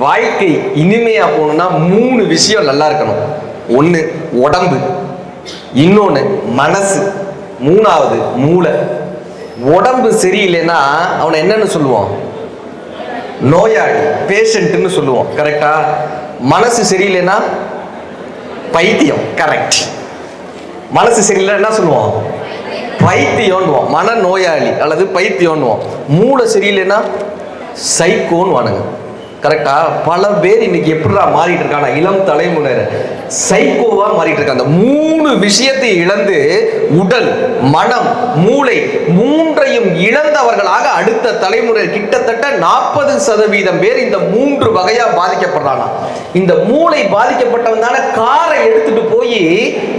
வாழ்க்கை இனிமையா போகணும்னா மூணு விஷயம் நல்லா இருக்கணும். ஒன்று உடம்பு. இன்னொன்று மனசு. மூணாவது மூளை. உடம்பு சரியில்லைன்னா அவனை என்னன்னு சொல்லுவோம்? நோயாளி பேஷண்ட்டுன்னு சொல்லுவோம். கரெக்டா மனசு சரியில்லைன்னா பைத்தியம். கரெக்ட் மனசு சரியில்லை என்ன சொல்லுவோம்? பைத்தியம்னுவோம் மன நோயாளி அல்லது பைத்தியம்னுவோம் மூளை சரியில்லைன்னா சைக்கோன்னு வானுங்க. கரெக்டாக பல பேர் இன்னைக்கு எப்படிடா மாறிட்டு இருக்காங்க? இளம் தலைமுறை சைக்கோவாக மாறிட்டு இருக்காங்க. அந்த மூணு விஷயத்தை இழந்து உடல் மனம் மூளை மூன்றையும் இழந்தவர்களாக அடுத்த தலைமுறை கிட்டத்தட்ட நாற்பது சதவீதம் பேர் இந்த மூன்று வகையாக பாதிக்கப்படுறாங்க. இந்த மூளை பாதிக்கப்பட்டவன் தானே காரை எடுத்துட்டு போய்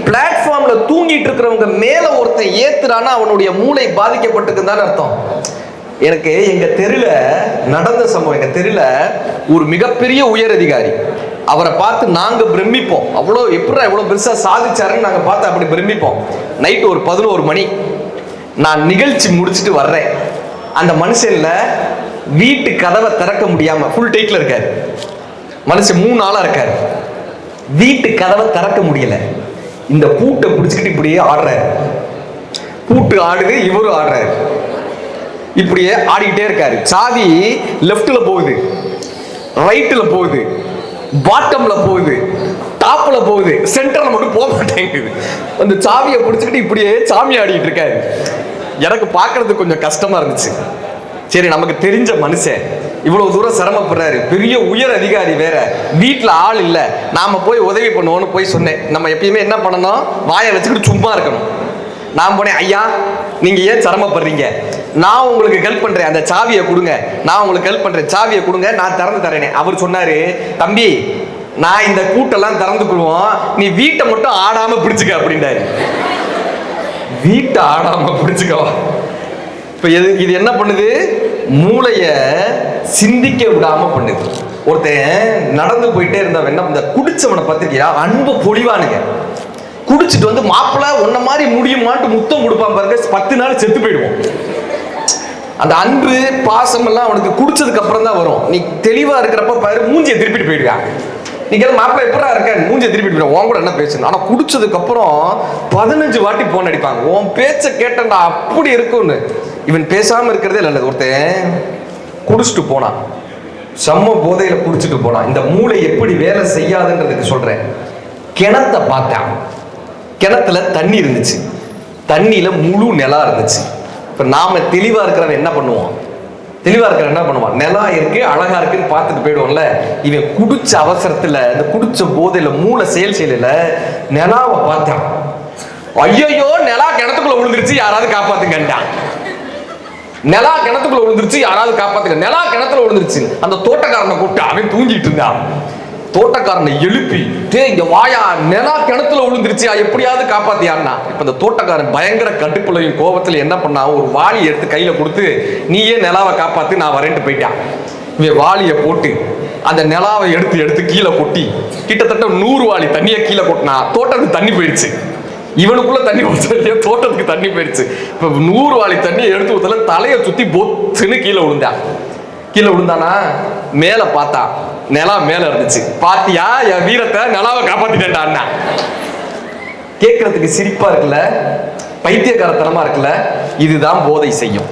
பிளாட்ஃபார்ம்ல தூங்கிட்டு இருக்கிறவங்க மேல ஒருத்தன் ஏத்துறான்னா அவனுடைய மூளை பாதிக்கப்பட்டிருக்குன்னு தானே அர்த்தம். எனக்கு எங்க தெருல நடந்த சம்பவம் எங்க தெருல ஒரு மிகப்பெரிய உயர் அதிகாரி அவரை பார்த்து நாங்க பிரமிப்போம். அவ்வளோ எப்படி எவ்வளோ பெருசா சாதிச்சாருன்னு நாங்க பார்த்து அப்படி பிரமிப்போம். நைட் ஒரு பதினோரு மணி. நான் நிகழ்ச்சி முடிச்சுட்டு வர்றேன். அந்த மனுஷன்ல வீட்டு கதவை திறக்க முடியாம ஃபுல் டைட்ல இருக்காரு. மனுஷன் மூணு ஆளா இருக்காரு. வீட்டு கதவை திறக்க முடியல. இந்த பூட்டை பிடிச்சிக்கிட்டு இப்படியே ஆடுறாரு. பூட்டு ஆடுது இவரும் ஆடுறாரு. இப்படியே ஆடிக்கிட்டே இருக்காரு. சாவி லெஃப்ட்ல போகுது. ரைட்டில் போகுது. பாட்டம்ல போகுது. டாப்ல போகுது. சென்டர்ல மட்டும் போக மாட்டேங்குது. அந்த சாவியை பிடிச்சிக்கிட்டு இப்படியே சாமி ஆடிட்டு இருக்காரு. எனக்கு பார்க்கறது கொஞ்சம் கஷ்டமா இருந்துச்சு. சரி நமக்கு தெரிஞ்ச மனுஷன். இவ்வளவு தூரம் சிரமப்படுறாரு. பெரிய உயர் அதிகாரி வேற. வீட்டில் ஆள் இல்லை. நாம போய் உதவி பண்ணுவோம்னு போய் சொன்னேன். நம்ம எப்பயுமே என்ன பண்ணணும்? வாயை வச்சுக்கிட்டு சும்மா இருக்கணும். நான் போனேன் ஐயா நீங்கள் ஏன் சிரமப்படுறீங்க? நான் உங்களுக்கு ஹெல்ப் பண்ணுறேன் அந்த சாவியை கொடுங்க. நான் உங்களுக்கு ஹெல்ப் பண்ணுறேன் சாவியை கொடுங்க நான் திறந்து தரேனே. அவர் சொன்னாரு தம்பி நான் இந்த கூட்டெல்லாம் திறந்துக்குருவோம் நீ வீட்டை மட்டும் ஆடாமல் பிடிச்சிக்க அப்படின்றாரு. வீட்டை ஆடாமல் பிடிச்சிக்கவா இப்போ எது இது என்ன பண்ணுது? மூளைய சிந்திக்க விடாமல் பண்ணுது. ஒருத்தன் நடந்து போயிட்டே இருந்தவன் என்ன இந்த குடிச்சவனை பார்த்துருக்கியா? அன்பு பொழிவானுங்க. குடிச்சிட்டு வந்து மாப்பிள்ள உன்ன மாதிரி முடியுமான்ட்டு முத்தம் கொடுப்பான் பாருங்க பத்து நாள் செத்து போயிடுவோம். அந்த அன்பு பாசம் எல்லாம் அவனுக்கு குடிச்சதுக்கு அப்புறம் தான் வரும். நீ தெளிவா இருக்கிறப்ப பாரு மூஞ்சியை திருப்பிட்டு போயிடுவான் நீங்க மாப்பிள்ள எப்படா இருக்க? மூஞ்சியை திருப்பிட்டு போயிடுவான் உன் கூட என்ன பேசணும் ஆனா குடிச்சதுக்கு அப்புறம் பதினஞ்சு வாட்டி போன் அடிப்பாங்க. உன் பேச்ச கேட்டா அப்படி இருக்கும்னு. இவன் பேசாம இருக்கிறதே நல்லது ஒருத்தன் குடிச்சிட்டு போனான். செம்ம போதையில குடிச்சிட்டு போனான். இந்த மூளை எப்படி வேலை செய்யாதுன்றதுக்கு சொல்றேன். கிணத்தை பார்த்தான். கிணத்துல தண்ணி இருந்துச்சு. தண்ணியில முழு நிலா இருந்துச்சு. இப்போ நாம தெளிவா இருக்கிறவன் என்ன பண்ணுவோம் தெளிவா இருக்கிறவன் என்ன பண்ணுவான்? நிலா இருக்கு அழகா இருக்குன்னு பார்த்துட்டு போயிடுவோம்ல இவன் குடிச்ச அவசரத்துல இந்த குடிச்ச போதையில மூளை செயல் செயலில நிலாவை பார்த்தான். ஐயோ நிலா கிணத்துக்குள்ள விழுந்துருச்சு யாராவது காப்பாத்துங்கன்ட்டான். நிலா கிணத்துக்குள்ள விழுந்துருச்சு யாராவது காப்பாத்துங்க. நிலா கிணத்துல விழுந்துருச்சு. அந்த தோட்டக்காரனை கூப்பிட்டு அவன் தூங்கிட்டு இருந்தான். தோட்டக்காரனை எழுப்பி தே இங்க வாயா நிலா கிணத்துல விழுந்துருச்சியா? எப்படியாவது காப்பாத்தியான்னா. இப்ப இந்த தோட்டக்காரன் பயங்கர கடுப்புலையும் கோபத்துல என்ன பண்ணா ஒரு வாளி எடுத்து கையில கொடுத்து நீயே நிலாவை காப்பாத்து நான் வரேன்ட்டு போயிட்டான். இவன் வாளியை போட்டு அந்த நிலாவை எடுத்து எடுத்து கீழே கொட்டி கிட்டத்தட்ட நூறு வாளி தண்ணியை கீழே கொட்டினா தோட்டத்துக்கு தண்ணி போயிடுச்சு. இவனுக்குள்ள தண்ணி ஊற்றலையே தோட்டத்துக்கு தண்ணி போயிடுச்சு. இப்ப நூறு வாளி தண்ணியை எடுத்து ஊத்தல தலையை சுத்தி பொத்துன்னு கீழே விழுந்தான் கீழே விழுந்தானா? மேல பார்த்தா. நிலா மேல இருந்துச்சு. பாத்தியா? என் வீரத்தை நிலாவை காப்பாத்திட்டேன்டா கேட்கறதுக்கு சிரிப்பா இருக்குல்ல? பைத்தியக்காரத்தனமா இருக்குல்ல? இதுதான் போதை செய்யும்.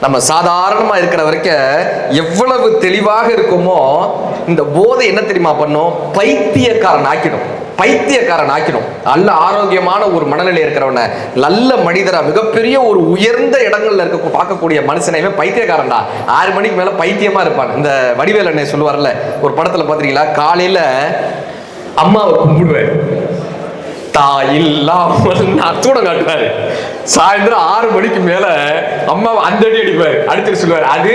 நம்ம சாதாரணமாக இருக்கிற வரைக்கும் எவ்வளவு தெளிவாக இருக்குமோ இந்த போதை என்ன தெரியுமா பண்ணும்? பைத்தியக்காரன் ஆக்கிடும். பைத்தியக்காரன் ஆக்கிடும். நல்ல ஆரோக்கியமான ஒரு மனநிலை இருக்கிறவனை நல்ல மனிதரா மிகப்பெரிய ஒரு உயர்ந்த இடங்கள்ல இருக்க பார்க்கக்கூடிய மனுஷனையுமே பைத்தியக்காரன்டா. ஆறு மணிக்கு மேல பைத்தியமா இருப்பான். இந்த வடிவேல் சொல்லுவார்ல ஒரு படத்துல பாத்தீங்களா? காலையில அம்மாவை கும்பிடுவேன். இல்லாமல் அர்த்தம் காட்டுவாரு. சாயந்தரம் ஆறு மணிக்கு மேல அம்மா அந்த அடி அடிப்பாரு. அடிச்சுட்டு சொல்லுவாரு அது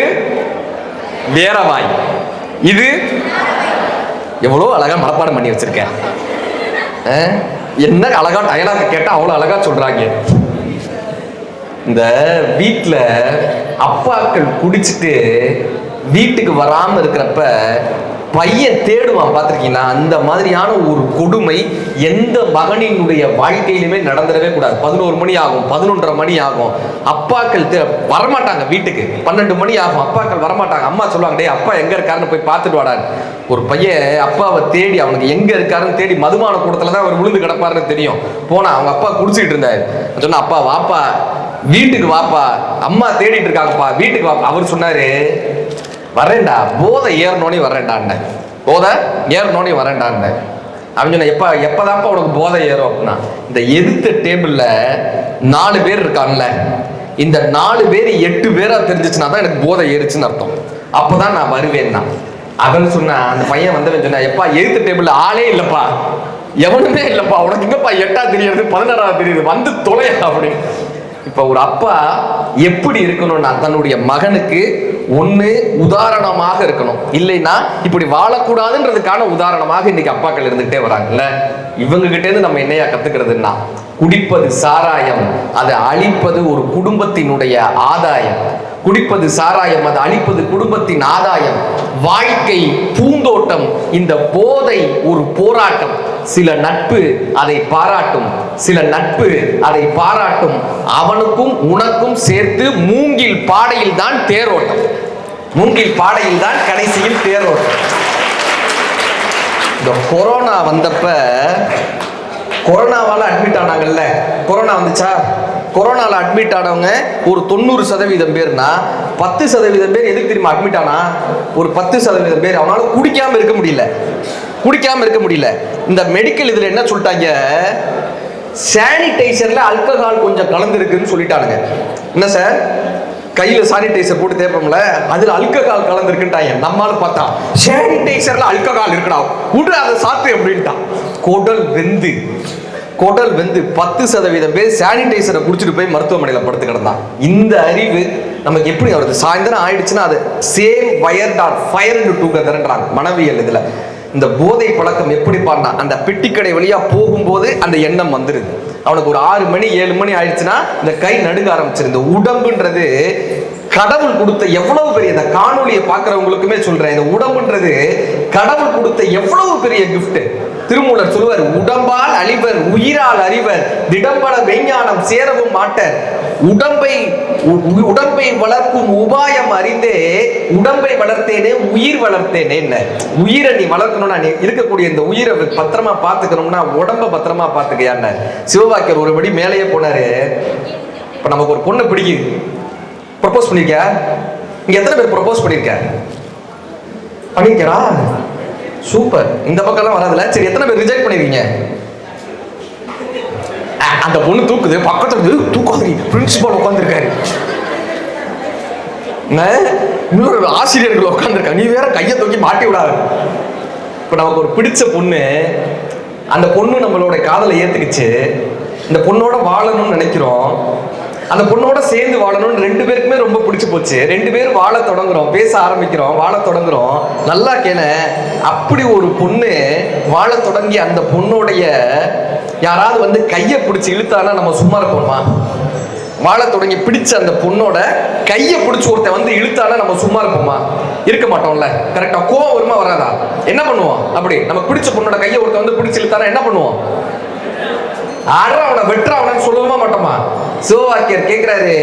வேற வாய். இது எவ்வளோ அழகா மனப்பாடம் பண்ணி வச்சிருக்கேன் அஹ், என்ன அழகா டயலாக கேட்டா அவ்வளோ அழகா சொல்றாங்க. இந்த வீட்டில் அப்பாக்கள் குடிச்சிட்டு வீட்டுக்கு வராம இருக்கிறப்ப பையன் தேடுவான் பார்த்துருக்கீங்களா? அந்த மாதிரியான ஒரு கொடுமை எந்த மகனினுடைய வாழ்க்கையிலுமே நடந்துடவே கூடாது. பதினோரு மணி ஆகும் பதினொன்றரை மணி ஆகும். அப்பாக்கள் வரமாட்டாங்க வீட்டுக்கு. பன்னெண்டு மணி ஆகும் அப்பாக்கள் வரமாட்டாங்க. அம்மா சொல்லுவாங்க டேய் அப்பா எங்கே இருக்காருன்னு போய் பார்த்துட்டு வாடான்னு. ஒரு பையன் அப்பாவை தேடி அவனுக்கு எங்கே இருக்காருன்னு தேடி மதுமான கூடத்தில் தான் அவர் விழுந்து கிடப்பாருன்னு தெரியும். போனா அவங்க அப்பா குடிச்சிட்டு இருந்தாரு. சொன்னா அப்பா வாப்பா வீட்டுக்கு வாப்பா. அம்மா தேடிட்டு இருக்காங்கப்பா வீட்டுக்கு வாப்பா. அவர் சொன்னாரு வரேன்டா போதை ஏறணும்னே வரேன்டான்னு. போதை ஏறணும்னே வரேன்டான்னு. அவன் சொன்ன எப்ப எப்பதான்ப்பா உனக்கு போதை ஏறும்? அப்படின்னா இந்த எதிர்த்த டேபிள்ல நாலு பேர் இருக்கான்ல. இந்த நாலு பேர் எட்டு பேரா தெரிஞ்சிச்சுன்னா தான் எனக்கு போதை ஏறுச்சுன்னு அர்த்தம். அப்போதான் நான் வருவேன்னா. அவன் சொன்ன அந்த பையன் வந்தவன் சொன்னா எப்பா எதிர்த்த டேபிள்ல ஆளே இல்லப்பா. எவனுமே இல்லப்பா. உனக்கு எங்கப்பா எட்டா தெரியாது பதினாறாவது தெரியுது. வந்து தொலையா அப்படின்னு. இப்ப ஒரு அப்பா எப்படி இருக்கணும்னா தன்னுடைய மகனுக்கு ஒண்ணு உதாரணமாக இருக்கணும். இல்லைன்னா இப்படி வாழக்கூடாதுன்றதுக்கான உதாரணமாக இன்னைக்கு அப்பாக்கள் இருந்துகிட்டே வராங்கல்ல? இவங்க கிட்டேருந்து நம்ம என்னையா கத்துக்கிறதுன்னா குடிப்பது சாராயம் அதை அழிப்பது ஒரு குடும்பத்தினுடைய ஆதாயம். குடிப்பது சாராயம் அதை அழிப்பது குடும்பத்தின் ஆதாயம். வாழ்க்கை பூந்தோட்டம் இந்த போதை ஒரு போராட்டம். சில நட்பு அதை பாராட்டும் சில நட்பு அதை பாராட்டும். அவனுக்கும் உனக்கும் சேர்த்து மூங்கில் பாடையில் தான் தேரோட்டம். மூங்கில் பாடையில் தான் கடைசியில் தேரோட்டம். இந்த கொரோனா வந்தப்ப கொரோனாவால் அட்மிட் ஆனாங்கல்ல. கொரோனா வந்துச்சா? கொரோனாவில் அட்மிட் ஆனவங்க ஒரு தொண்ணூறு சதவீதம் பேர்னா பத்து சதவீதம் பேர் எதுக்கு தெரியுமா அட்மிட் ஆனா? ஒரு பத்து சதவீதம் பேர் அவனால குடிக்காமல் இருக்க முடியல. குடிக்காமல் இருக்க முடியல. இந்த மெடிக்கல் இதில் என்ன சொல்லிட்டாங்க? சானிடைசர்ல அல்கஹால் கொஞ்சம் கலந்துருக்குன்னு சொல்லிட்டானுங்க. என்ன சார்? கையில சானிடைசர் போட்டு தேப்போம்ல? அதுல அல்கஹால் கலந்துருக்குன்ட்டாங்க. நம்மளால பார்த்தா. சானிடைசர்ல அல்கஹால் இருக்குடா. விடு அதை சாத்து அப்படின்ட்டான். குடல் வெந்து குடல் வெந்து பத்து சதவீதம் பேர் சானிடைசரை குடிச்சிட்டு போய் மருத்துவமனையில் படுத்து கிடந்தான். இந்த அறிவு நமக்கு எப்படி வருது? சாயந்தரம் ஆயிடுச்சுன்னா அது சேம் வயர் டாட் ஃபயர் டுகெதர்ன்றாங்க மனவியல் இதில். இந்த போதை பழக்கம் எப்படி பாடினா அந்த பெட்டிக்கடை வழியாக போகும்போது அந்த எண்ணம் வந்துருது. அவனுக்கு ஒரு ஆறு மணி ஏழு மணி ஆயிடுச்சுன்னா இந்த கை நடுங்க ஆரம்பிச்சிரு இந்த உடம்புன்றது கடவுள் கொடுத்த எவ்வளவு பெரிய இந்த காணொளியை பார்க்குறவங்களுக்குமே சொல்றேன். இந்த உடம்புன்றது கடவுள் கொடுத்த எவ்வளவு பெரிய கிஃப்ட்டு திருமூலர் சொல்வர் உடம்பால் அழிவர் உயிரால் அறிவர் திடம்பட மெய்ஞானம் சேரவும் மாட்டர். உடம்பை உ- உடம்பை வளர்க்கும் உபாயம் அறிந்தே உடம்பை வளர்த்தேனே உயிர் வளர்த்தேனே என்ன? உயிரை நீ வளர்க்கணும்னா நீ இருக்கக்கூடிய இந்த உயிரை பத்திரமா பார்த்துக்கணும்னா உடம்ப பத்திரமா பார்த்துக்கையான்னு சிவபாக்கியர் ஒருபடி மேலேயே போனாரு. இப்ப நமக்கு ஒரு பொண்ணை பிடிக்குது. ப்ரப்போஸ் பண்ணிருக்க இங்க எத்தனை பேர் ப்ரப்போஸ் பண்ணிருக்க? பண்ணிருக்கா சூப்பர் இந்த பக்கம்லாம் வராதுல சரி எத்தனை பேர் ரிஜெக்ட் பண்ணிருக்கீங்க? அந்த பொண்ணு தூக்குது. பக்கத்துல இருந்து தூக்காதீ பிரின்சிபால் உட்காந்துருக்காரு இன்னொரு ஆசிரியர்கள் உட்காந்துருக்காங்க நீ வேற கையை தூக்கி மாட்டி விடாது இப்ப நமக்கு ஒரு பிடிச்ச பொண்ணு அந்த பொண்ணு நம்மளோட காதலை ஏத்துக்குச்சு. இந்த பொண்ணோட வாழணும்னு நினைக்கிறோம். அந்த பொண்ணோட சேர்ந்து வாழணும்னு ரெண்டு பேருக்குமே ரொம்ப பிடிச்சி போச்சு. ரெண்டு பேரும் வாழ தொடங்குறோம். பேச ஆரம்பிக்கிறோம். வாழ தொடங்குறோம். நல்லா கேள அப்படி ஒரு பொண்ணு வாழ தொடங்கி அந்த பொண்ணுடைய யாராவது வந்து கையை பிடிச்சி இழுத்தானா நம்ம சும்மா இருப்போமா? வாழ தொடங்கி பிடிச்ச அந்த பொண்ணோட கையை பிடிச்சி ஒருத்தன் வந்து இழுத்தானா நம்ம சும்மா இருப்போமா? இருக்க மாட்டோம்ல. கரெக்டா கோவம் வருமா வராதா? என்ன பண்ணுவோம்? அப்படி. நம்ம பிடிச்ச பொண்ணோட கையை ஒருத்தன் வந்து பிடிச்சி இழுத்தானா என்ன பண்ணுவோம்? அற அவனை வெட்டுற அவனை சொல்லவுமா மாட்டோமா? சிவவாக்கியர் கேட்கிறாரு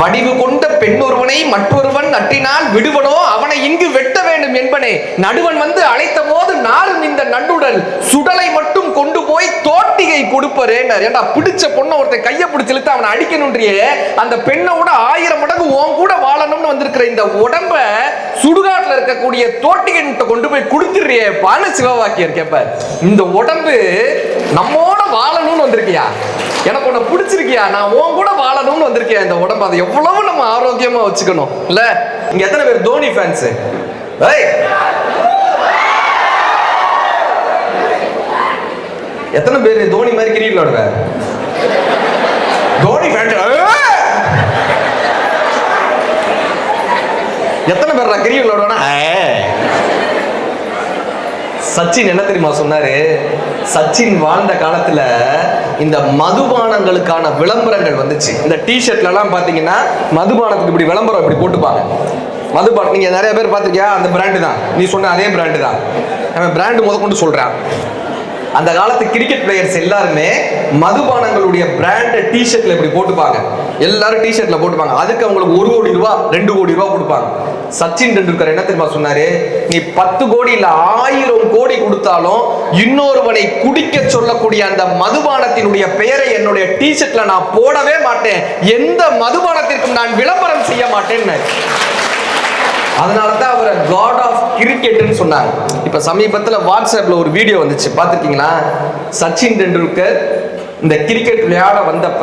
வடிவு கொண்ட பெண்ணொருவனை மற்றொருவன் நட்டினால் விடுவனோ? அவனை இங்கு வெட்ட வேண்டும் என்பனே. நடுவன் வந்து அழைத்த போது நாளும் இந்த நண்டுடல் சுடலை மட்டும் கொண்டு போய் தோட்டிகை கொடுப்பரேன்னாரு ஏண்டா பிடிச்ச பொண்ணை ஒருத்தன் கையை பிடிச்சி இழுத்து அவனை அடிக்கணுன்றியே அந்த பெண்ணோட ஆயிரம் மடங்கு உன் கூட வாழணும்னு வந்திருக்கிற இந்த உடம்ப சுடுகாட்டில் இருக்கக்கூடிய தோட்டிகை கொண்டு போய் கொடுத்துடுறியே பானு சிவவாக்கியர் கேட்பார் இந்த உடம்பு நம்மோட வாழணும்னு வந்திருக்கியா? எனக்கு உன்னை பிடிச்சிருக்கியா? நான் உன் கூட வாழணும்னு வந்திருக்கியா இந்த உடம்பு? அதை எவ்வளவு நம்ம ஆரோக்கியமா வச்சுக்கணும். இல்ல? இங்க எத்தனை பேர்? தோனி ஃபேன்ஸ் ஏய்! எத்தனை பேர் தோனி மாதிரி கிரிக்கெட் விளையாடுவ தோனி ஃபேன் எத்தனை பேர் கிரிக்கெட் விளையாடுவானா சச்சின் என்ன தெரியுமா சொன்னாரு? சச்சின் வாழ்ந்த காலத்துல இந்த மதுபானங்களுக்கான விளம்பரங்கள் வந்துச்சு. இந்த டிஷர்ட்லலாம் பார்த்தீங்கன்னா மதுபானத்துக்கு இப்படி விளம்பரம் இப்படி போட்டுப்பாங்க. மதுபானம் நீங்கள் நிறைய பேர் பார்த்துருக்கியா? அந்த பிராண்டு தான். நீ சொன்ன அதே பிராண்டு தான். நம்ம பிராண்டு முத கொண்டு அந்த காலத்து கிரிக்கெட் பிளேயர்ஸ் எல்லாருமே மதுபானங்களுடைய பிராண்ட டிஷர்ட்ல இப்படி போட்டுப்பாங்க. எல்லாரும் டிஷர்ட்ல போட்டுப்பாங்க. அதுக்கு அவங்களுக்கு ஒரு கோடி ரூபா ரெண்டு கோடி ரூபா கொடுப்பாங்க. சச்சின் டெண்டுல்கர் என்ன தெரியுமா சொன்னாரு? நீ பத்து கோடி இல்ல ஆயிரம் கோடி கொடுத்தாலும் இன்னொருவனை குடிக்க சொல்லக்கூடிய அந்த மதுபானத்தினுடைய பெயரை என்னுடைய டிஷர்ட்ல நான் போடவே மாட்டேன். எந்த மதுபானத்திற்கும் நான் விளம்பரம் செய்ய மாட்டேன்னு. அதனாலதான் அவரை காட் கிரிக்கெட்டுன்னு கிரிக்கெட்னு சொன்னாங்க. இப்போ சமீபத்தில் வாட்ஸ்அப்பில் ஒரு வீடியோ வந்துச்சு. பார்த்துருக்கீங்களா? சச்சின் டெண்டுல்கர் இந்த கிரிக்கெட் விளையாட வந்தப்ப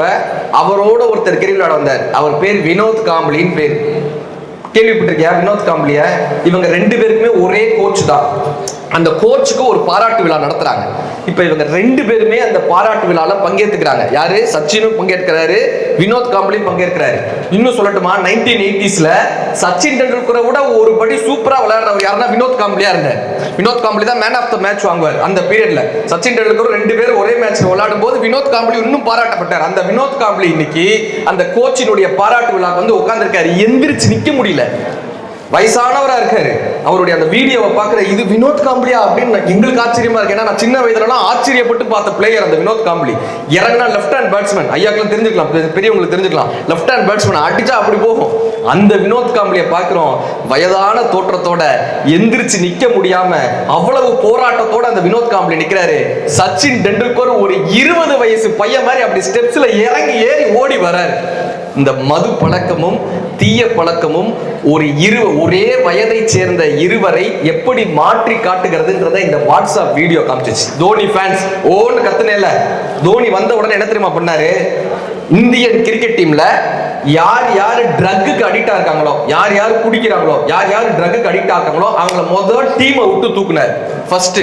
அவரோட ஒருத்தர் கிரிக்கெட் விளையாட வந்தார். அவர் பேர் வினோத் காம்பளின்னு பேர். கேள்விப்பட்டிருக்கியா? வினோத் காம்பளிய? இவங்க ரெண்டு பேருக்குமே ஒரே கோச் தான். அந்த கோச்சுக்கு ஒரு பாராட்டு விழா நடத்துறாங்க. இப்போ இவங்க ரெண்டு பேருமே அந்த பாராட்டு விழாவில் பங்கேற்றுக்கிறாங்க யாரு? சச்சினும் பங்கேற்கிறாரு. வினோத் காம்பளியும் பங்கேற்கிறாரு. இன்னும் சொல்லட்டுமா? நைன்டீன் எயிட்டிஸ்ல சச்சின் டெண்டுல்கரை விட ஒரு படி சூப்பராக விளையாடுறவர் யாருன்னா வினோத் காம்பளியா இருந்தார். வினோத் காம்பளி தான் மேன் ஆஃப் த மேட்ச் வாங்குவார் அந்த பீரியட்ல சச்சின் டெண்டுல்கர் ரெண்டு பேரும் ஒரே மேட்ச்சில் விளையாடும் போது வினோத் காம்பளி இன்னும் பாராட்டப்பட்டார். அந்த வினோத் காம்பளி இன்னைக்கு அந்த கோச்சினுடைய பாராட்டு விழாக்கு வந்து உட்காந்துருக்காரு எந்திரிச்சு நிற்க முடியல. வயசானவராக இருக்காரு. அவருடைய அந்த வீடியோவை பார்க்குற இது வினோத் காம்பளியா அப்படின்னு நான் எங்களுக்கு ஆச்சரியமா இருக்கு. ஏன்னா நான் சின்ன வயதுலலாம் ஆச்சரியப்பட்டு பார்த்த பிளேயர் அந்த வினோத் காம்பளி. இறங்கினா லெஃப்ட் ஹேண்ட் பேட்ஸ்மேன் ஐயாக்கெல்லாம் தெரிஞ்சுக்கலாம். பெரியவங்களுக்கு தெரிஞ்சுக்கலாம். லெஃப்ட் ஹேண்ட் பேட்ஸ்மேன் அடிச்சா அப்படி போகும். அந்த வினோத் காம்பளியை பார்க்குறோம். வயதான தோற்றத்தோட எந்திரிச்சு நிற்க முடியாம அவ்வளவு போராட்டத்தோட அந்த வினோத் காம்பளி நிற்கிறாரு சச்சின் டெண்டுல்கர் ஒரு இருபது வயசு பையன் மாதிரி அப்படி ஸ்டெப்ஸ்ல இறங்கி ஏறி ஓடி வராரு இந்த மது பழக்கமும் தீய பழக்கமும் ஒரு இரு ஒரே வயதை சேர்ந்த இருவரை எப்படி மாற்றி காட்டுகிறதுன்றத இந்த வாட்ஸ்அப் வீடியோ காமிச்சிச்சு. தோனி ஃபேன்ஸ் ஓன்னு கத்துனேல தோனி வந்த உடனே என்ன தெரியுமா பண்ணாரு? இந்தியன் கிரிக்கெட் டீம்ல யார் யார் ட்ரக்குக்கு அடிக்டா இருக்காங்களோ யார் யார் குடிக்கிறாங்களோ யார் யார் ட்ரக்குக்கு அடிக்ட் ஆகாங்களோ அவங்கள முதல் டீமை விட்டு தூக்குனார். ஃபர்ஸ்ட்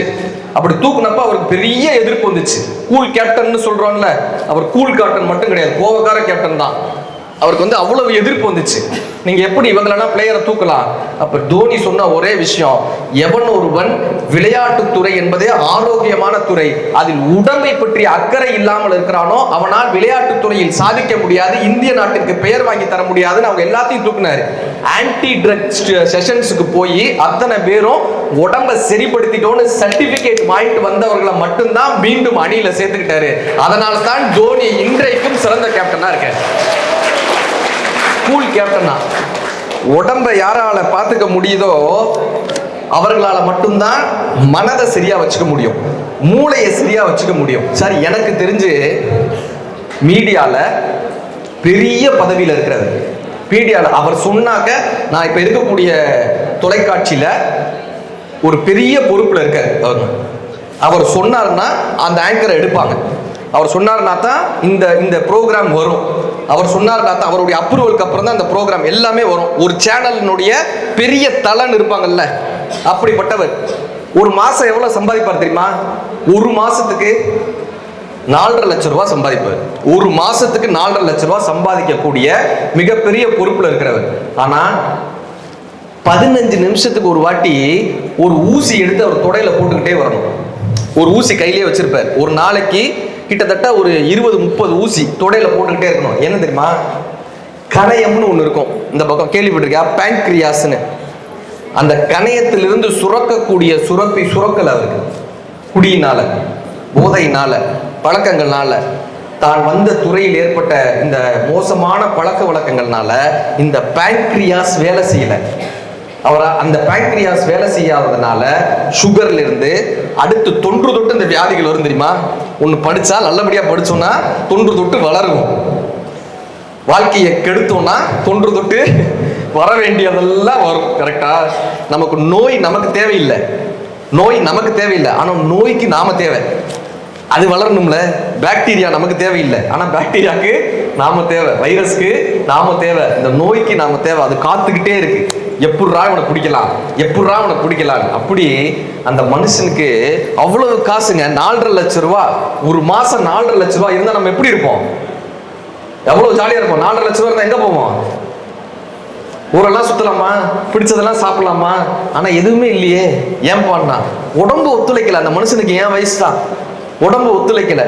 அப்படி தூக்குனப்ப அவருக்கு பெரிய எதிர்ப்பு வந்துச்சு. கூல் கேப்டன்னு சொல்றோம்ல அவர் கூல் கேப்டன் மட்டும் கிடையாது கோவக்கார கேப்டன் தான். அவருக்கு வந்து அவ்வளவு எதிர்ப்பு வந்துச்சு. நீங்க எப்படி இவங்களெல்லாம் பிளேயரை தூக்கலாம்? அப்ப தோனி சொன்ன ஒரே விஷயம் எவன் ஒருவன் விளையாட்டுத்துறை என்பதே ஆரோக்கியமான துறை. அதில் உடம்பை பற்றி அக்கறை இல்லாமல் இருக்கிறானோ அவனால் விளையாட்டுத்துறையில் சாதிக்க முடியாது இந்திய நாட்டிற்கு பெயர் வாங்கி தர முடியாதுன்னு அவங்க எல்லாத்தையும் தூக்குனாரு. ஆன்டி ட்ரக் செஷன்ஸுக்கு போய் அத்தனை பேரும் உடம்ப சரிப்படுத்திட்டோன்னு சர்டிபிகேட் வாங்கிட்டு வந்தவர்களை மட்டும்தான் மீண்டும் அணியில சேர்த்துக்கிட்டாரு. அதனால தான் தோனி இன்றைக்கும் சிறந்த கேப்டனா இருக்காரு. கூல் கேப்டனா உடம்ப யாரால பார்த்துக்க முடியுதோ அவர்களால் மட்டும்தான் மனதை சரியா வச்சுக்க முடியும். மூளையை சரியா வச்சுக்க முடியும். சரி எனக்கு தெரிஞ்சு மீடியாவில் பெரிய பதவியில் இருக்கிறது. மீடியாவில் அவர் சொன்னாக்க நான் இப்போ இருக்கக்கூடிய தொலைக்காட்சியில் ஒரு பெரிய பொறுப்பில் இருக்க அவர் அவர் சொன்னார்னா அந்த ஆங்கரை எடுப்பாங்க. அவர் சொன்னார்னா தான் இந்த இந்த ப்ரோக்ராம் வரும். அவர் சொன்னார் தான் அவருடைய அப்ரூவலுக்கு அப்புறம் தான் அந்த ப்ரோக்ராம் எல்லாமே வரும். ஒரு சேனலினுடைய பெரிய தலன் இருப்பாங்கல்ல அப்படிப்பட்டவர். ஒரு மாசம் எவ்வளவு சம்பாதிப்பார் தெரியுமா? ஒரு மாசத்துக்கு நாலரை லட்ச ரூபா சம்பாதிப்பார். ஒரு மாசத்துக்கு நாலரை லட்ச ரூபா சம்பாதிக்கக்கூடிய மிகப்பெரிய பொறுப்புல இருக்கிறவர். ஆனா பதினஞ்சு நிமிஷத்துக்கு ஒரு வாட்டி ஒரு ஊசி எடுத்து அவர் தொடையில போட்டுக்கிட்டே வரணும். ஒரு ஊசி கையிலேயே வச்சிருப்பார். ஒரு நாளைக்கு கிட்டத்தட்ட ஒரு இருபது முப்பது ஊசி தொடையில போட்டுக்கிட்டே இருக்கணும். என்ன தெரியுமா? கணையம்னு ஒன்று இருக்கும். இந்த பக்கம் கேள்விப்பட்டிருக்கியா? பேங்க்ரியாஸ்னு அந்த கணையத்திலிருந்து சுரக்கக்கூடிய சுரப்பி சுரக்கல் அவருக்கு. குடியினால போதையினால பழக்கங்கள்னால தான் வந்த துறையில் ஏற்பட்ட இந்த மோசமான பழக்க வழக்கங்கள்னால இந்த பேங்க்ரியாஸ் வேலை செய்யலை. அவரை அந்த பேங்க்ரியாஸ் வேலை செய்யாததுனால சுகர்ல இருந்து அடுத்து தொன்று தொட்டு இந்த வியாதிகள் வரும் தெரியுமா? ஒன்று படித்தா நல்லபடியாக படிச்சோம்னா தொன்று தொட்டு வளரும். வாழ்க்கையை கெடுத்தோம்னா தொன்று தொட்டு வர வேண்டியதெல்லாம் வரும் கரெக்டா நமக்கு நோய் நமக்கு தேவையில்லை. நோய் நமக்கு தேவையில்லை. ஆனால் நோய்க்கு நாம தேவை. அது வளரணும்ல. பாக்டீரியா நமக்கு தேவையில்லை. ஆனால் பாக்டீரியாவுக்கு நாம தேவை. வைரஸ்க்கு நாம தேவை. இந்த நோய்க்கு நாம தேவை. அது காத்துக்கிட்டே இருக்கு. எப்பட்றா இவனை பிடிக்கலாம் எப்பட்றா இவனை பிடிக்கலாம் அப்படி அந்த மனுஷனுக்கு அவ்வளவு காசுங்க. நாலரை லட்சம் ரூபா. ஒரு மாசம் நாலரை லட்சம் ரூபா இருந்தா நம்ம எப்படி இருப்போம்? எவ்வளவு ஜாலியா இருப்போம். நாலரை லட்சம் ரூபா இருந்தா எங்க போவோம்? ஊரெல்லாம் சுத்தலாமா? பிடிச்சதெல்லாம் சாப்பிடலாமா? ஆனா எதுவுமே இல்லையே. ஏன் பண்ணா உடம்பு ஒத்துழைக்கல. அந்த மனுஷனுக்கு ஏன் வயசு தான். உடம்பு ஒத்துழைக்கல.